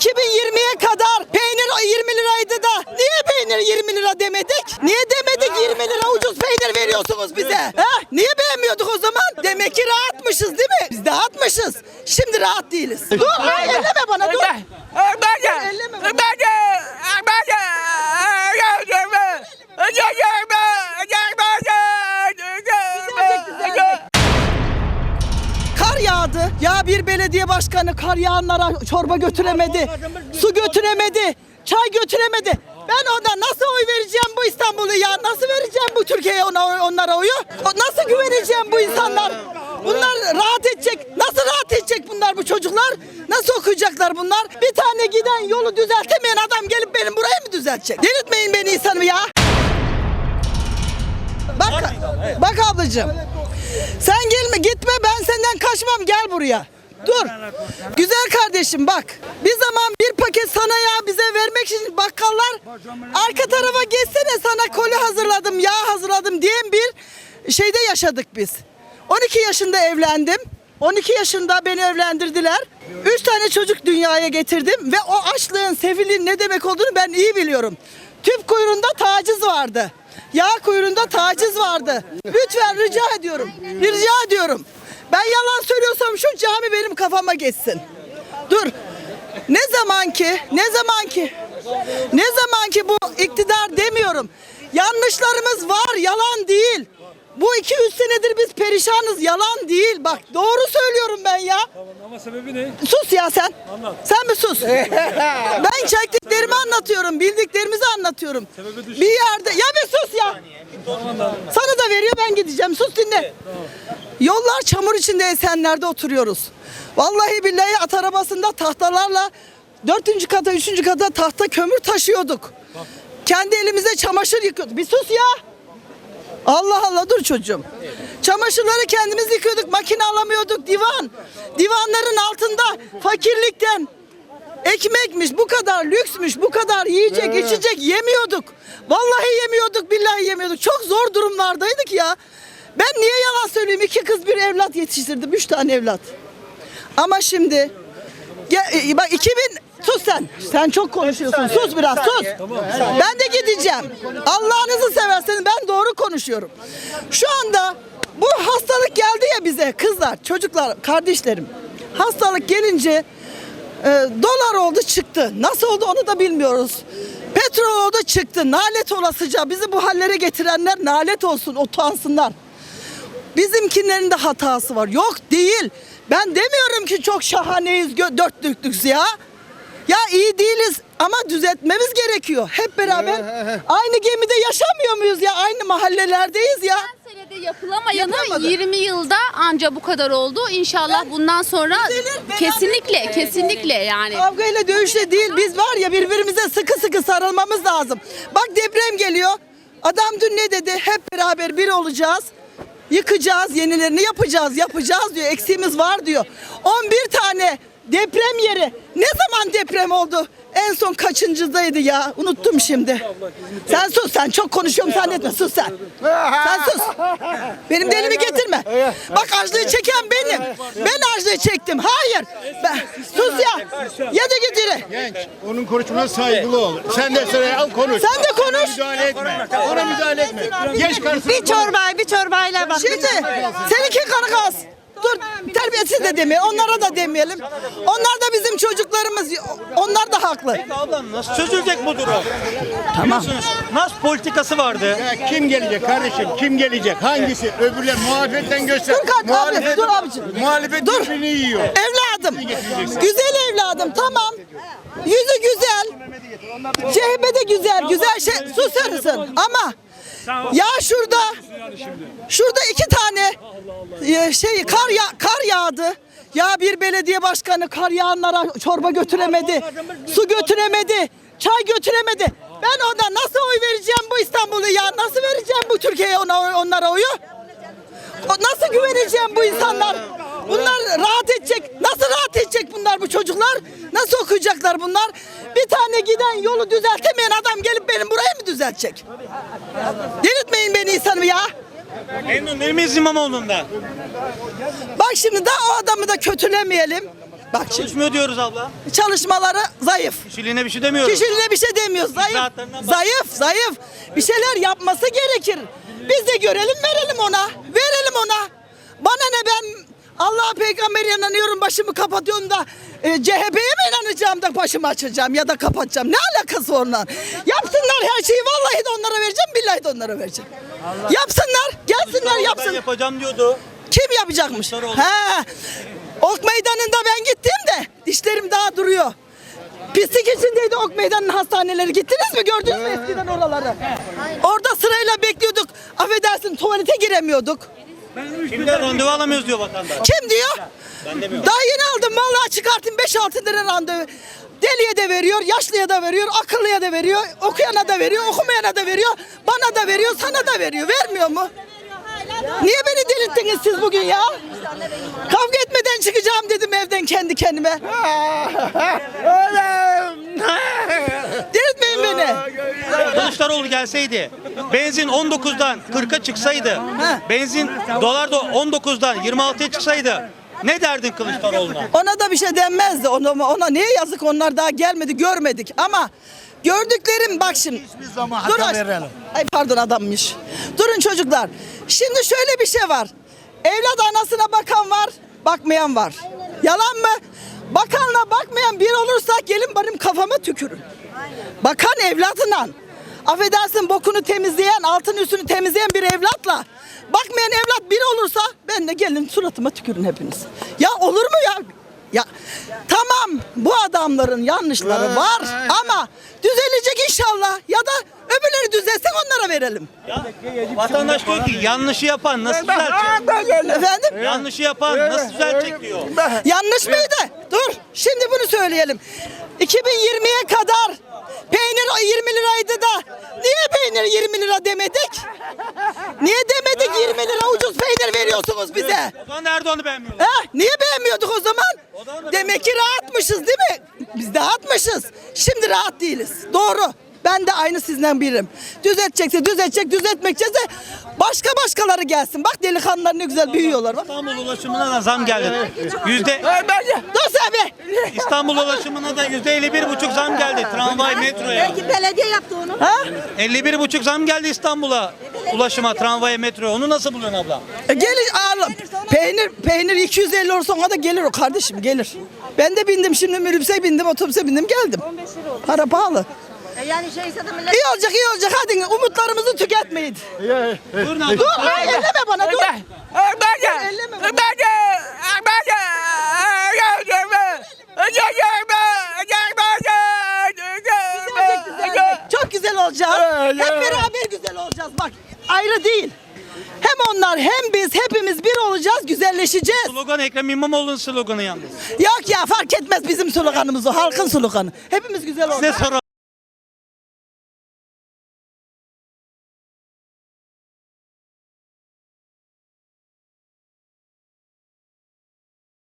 2020'ye kadar peynir 20 liraydı da niye peynir 20 lira demedik? Niye demedik 20 lira ucuz peynir veriyorsunuz bize? Ha? Niye beğenmiyorduk o zaman? Demek ki rahatmışız değil mi? Biz de rahatmışız. Şimdi rahat değiliz. Dur elleme bana dur. Elleme bana. Kar yağdı. Ya bir belediye başkanı kar yağanlara çorba götüremedi. Su götüremedi. Çay götüremedi. Ben ona nasıl oy vereceğim bu İstanbul'u ya? Nasıl vereceğim bu Türkiye'ye ona, onlara oyu? Nasıl güveneceğim bu insanlar? Bunlar rahat edecek. Nasıl rahat edecek bunlar bu çocuklar? Nasıl okuyacaklar bunlar? Bir tane giden yolu düzeltemeyen adam gelip benim burayı mı düzeltecek? Delirtmeyin beni insanım ya. Bak, bak ablacığım. Sen gelme gitme ben senden kaçmam gel buraya. Dur. Güzel kardeşim bak. Bir zaman bir paket sana yağ bize vermek için bakkallar arka tarafa geçsene sana koli hazırladım, yağ hazırladım diyen bir şeyde yaşadık biz. 12 yaşında evlendim. 12 yaşında beni evlendirdiler. 3 tane çocuk dünyaya getirdim ve o açlığın, sefilliğin ne demek olduğunu ben iyi biliyorum. Tüp kuyruğunda taciz vardı. Yağ kuyruğunda taciz vardı. Lütfen rica ediyorum. Rica ediyorum. Ben yalan söylüyorsam şu cami benim kafama geçsin. Dur. Ne zaman ki, ne zaman ki, ne zaman ki bu iktidar demiyorum. Yanlışlarımız var, yalan değil. Bu iki üç senedir biz perişanız, yalan değil. Bak doğru söylüyorum ben ya. Ama sebebi ne? Sus ya sen. Anlat. Sen mi sus? ben çektiklerimi anlatıyorum, bildiklerimizi anlatıyorum. Sebebi düşün. Bir yerde ya bir sus ya. Ben gideceğim. Sus dinle. Yollar çamur içinde esenlerde oturuyoruz. Vallahi billahi at arabasında tahtalarla dördüncü kata, üçüncü kata tahta kömür taşıyorduk. Kendi elimize çamaşır yıkıyorduk. Bir sus ya. Allah Allah dur çocuğum. Çamaşırları kendimiz yıkıyorduk. Makine alamıyorduk. Divan. Divanların altında fakirlikten ekmekmiş, bu kadar lüksmüş, bu kadar yiyecek, içecek yemiyorduk. Vallahi yemiyorduk, billahi yemiyorduk. Çok zor durumlardaydık ya. Ben niye yalan söyleyeyim? İki kız bir evlat yetiştirdim. Üç tane evlat. Ama şimdi ya, e, bak 2000 sus sen. Sen çok konuşuyorsun. Sus biraz sus. Ben de gideceğim. Allah'ınızı severseniz ben doğru konuşuyorum. Şu anda bu hastalık geldi ya bize kızlar, çocuklar, kardeşlerim. Hastalık gelince e, dolar oldu çıktı. Nasıl oldu onu da bilmiyoruz. Petrol oldu çıktı. Nalet olasıca bizi bu hallere getirenler nalet olsun utansınlar. Bizimkilerin de hatası var. Yok değil. Ben demiyorum ki çok şahaneyiz, gö- dörtlüklüyüz ya. Ya iyi değiliz ama düzeltmemiz gerekiyor. Hep beraber aynı gemide yaşamıyor muyuz ya? Aynı mahallelerdeyiz ya. Yapılamayanı Yapamadı. 20 yılda anca bu kadar oldu. İnşallah bundan sonra Düzelir, beraber kesinlikle kesinlikle yani. Kavgayla dövüşle değil. Biz var ya birbirimize sıkı sıkı sarılmamız lazım. Bak deprem geliyor. Adam dün ne dedi? Hep beraber bir olacağız. Yıkacağız, yenilerini yapacağız, yapacağız diyor. Eksiğimiz var diyor. 11 tane deprem yeri. Ne zaman deprem oldu? En son kaçıncıdaydı ya? Unuttum şimdi. Sen sus sen çok konuşuyorum zannetme sus sen. Sen sus. Benim delimi getirme. Bak açlığı çeken benim. Ben açlığı çektim. Hayır. Ben, sus ya. Ya da git yürü. Genç, onun konuşmasına saygılı ol. Sen de sıraya al konuş. Sen de konuş. Ona müdahale etme. Ona müdahale etme. Geç karşısına. Bir çorbayı bir çorbayla bak. Şimdi seninki kanı kalsın. Dur terbiyesiz de demeyelim. Onlara da demeyelim. Onlar da bizim çocuklarımız. Onlar da haklı. Ablam nasıl çözülecek bu durum? Tamam. Nas politikası vardı. Ya kim gelecek kardeşim? Kim gelecek? Hangisi? Öbürler muhalefetten göster. Dur kardeşim, abi, dur abicim. Muhalefet Dur. birbirini yiyor. Evladım. Güzel evladım tamam. Yüzü güzel. CHP de güzel. Güzel şey. Susarsın ama ya şurada şurada iki tane e, şey kar ya kar yağdı. Ya bir belediye başkanı kar yağanlara çorba götüremedi. Su götüremedi. Çay götüremedi. Ben ona nasıl oy vereceğim bu İstanbul'u ya? Nasıl vereceğim bu Türkiye'ye ona, onlara oyu? Nasıl güveneceğim bu insanlar? Bunlar rahat edecek. Nasıl rahat edecek bunlar bu çocuklar? Nasıl okuyacaklar bunlar? Bir tane giden yolu düzeltemeyen adam gelip benim burayı mı düzeltecek? Delirtmeyin beni insanım ya. Memnun değil miyiz İmamoğlu'ndan? Bak şimdi daha o adamı da kötülemeyelim. Bak şimdi Çalışmıyor diyoruz abla. çalışmaları zayıf. Kişiliğine bir şey demiyoruz. Kişiliğine bir şey demiyoruz. Zayıf. İcraatlarından bak- Zayıf, zayıf. Bir şeyler yapması gerekir. Biz de görelim, verelim ona. Verelim ona. Bana ne ben Allah'a peygambere inanıyorum başımı kapatıyorum da e, CHP'ye mi inanacağım da başımı açacağım ya da kapatacağım. Ne alakası ondan? Yapsınlar her şeyi vallahi de onlara vereceğim billahi de onlara vereceğim. Yapsınlar gelsinler Ben yapsın. yapacağım diyordu. Kim yapacakmış? Kılıçdaroğlu. He. Ok meydanında ben gittim de dişlerim daha duruyor. Pislik içindeydi Ok meydanının hastaneleri. Gittiniz mi? Gördünüz mü eskiden oraları? Orada sırayla bekliyorduk. Affedersin tuvalete giremiyorduk. Kimden randevu alamıyoruz diyor vatandaş. Kim diyor? Daha yeni aldım. Vallahi çıkartın 5-6 lira randevu. Deliye de veriyor, yaşlıya da veriyor, akıllıya da veriyor, okuyana da veriyor, okumayana da veriyor, bana da veriyor, sana da veriyor. Vermiyor mu? Niye beni delirttiniz siz bugün ya? Kavga etmeden çıkacağım dedim evden kendi kendime. Beni. Kılıçdaroğlu gelseydi, benzin 19'dan 40'a çıksaydı, benzin dolar da 19'dan 26'ya çıksaydı ne derdin Kılıçdaroğlu'na? Ona da bir şey denmezdi. Ona, ona niye yazık onlar daha gelmedi görmedik ama gördüklerim bak şimdi. Hiçbir zaman Dur hata aç- verelim. Ay pardon adammış. Durun çocuklar. Şimdi şöyle bir şey var. Evlat anasına bakan var, bakmayan var. Yalan mı? Bakanla bakmayan bir olursa gelin benim kafama tükürün. Bakan evlatla, affedersin bokunu temizleyen, altın üstünü temizleyen bir evlatla, bakmayan evlat biri olursa ben de gelin suratıma tükürün hepiniz. Ya olur mu ya? Ya tamam bu adamların yanlışları var ama düzelecek inşallah ya da öbürleri düzelsin onlara verelim. Vatandaş diyor ki yanlışı yapan nasıl düzeltecek? Efendim? Yanlışı yapan nasıl düzeltecek diyor. Yanlış mıydı? Dur. Şimdi bunu söyleyelim. 2020'ye kadar peynir 20 liraydı da niye peynir 20 lira demedik? Niye demedik 20 lira ucuz peynir veriyorsunuz bize? O zaman Erdoğan'ı beğenmiyorlar. Ha? Niye beğenmiyorduk o zaman? Demek ki rahatmışız değil mi? Biz de rahatmışız. Şimdi rahat değiliz. Doğru. Ben de aynı sizden birim. Düzeltecekse düzeltecek, düzeltmekçese başka başkaları gelsin. Bak delikanlılar ne güzel büyüyorlar. Bak. İstanbul ulaşımına da zam geldi. Yüzde Dur be. İstanbul ulaşımına da yüzde 51 buçuk zam geldi. Tramvay, metroya. belediye yaptı onu. Ha? 51 buçuk zam geldi İstanbul'a. Ulaşıma, tramvaya, metroya. Onu nasıl buluyorsun abla? E, Gelir ağırlam. Peynir peynir 250 olursa ona da gelir o kardeşim gelir. Ben de bindim şimdi minibüse bindim otobüse bindim geldim. Para pahalı. Yani şeyse de millet İyi olacak iyi olacak hadi umutlarımızı tüketmeyin. Dur ay elleme bana dur. Elleme bana. Düzelecek, düzelecek. Çok güzel olacağız. Hep beraber güzel olacağız bak. Ayrı değil. Hem onlar hem biz hepimiz bir olacağız, güzelleşeceğiz. Slogan Ekrem İmamoğlu'nun sloganı yalnız. Yok ya fark etmez bizim sloganımız o, halkın sloganı. Hepimiz güzel olacağız. Size soralım.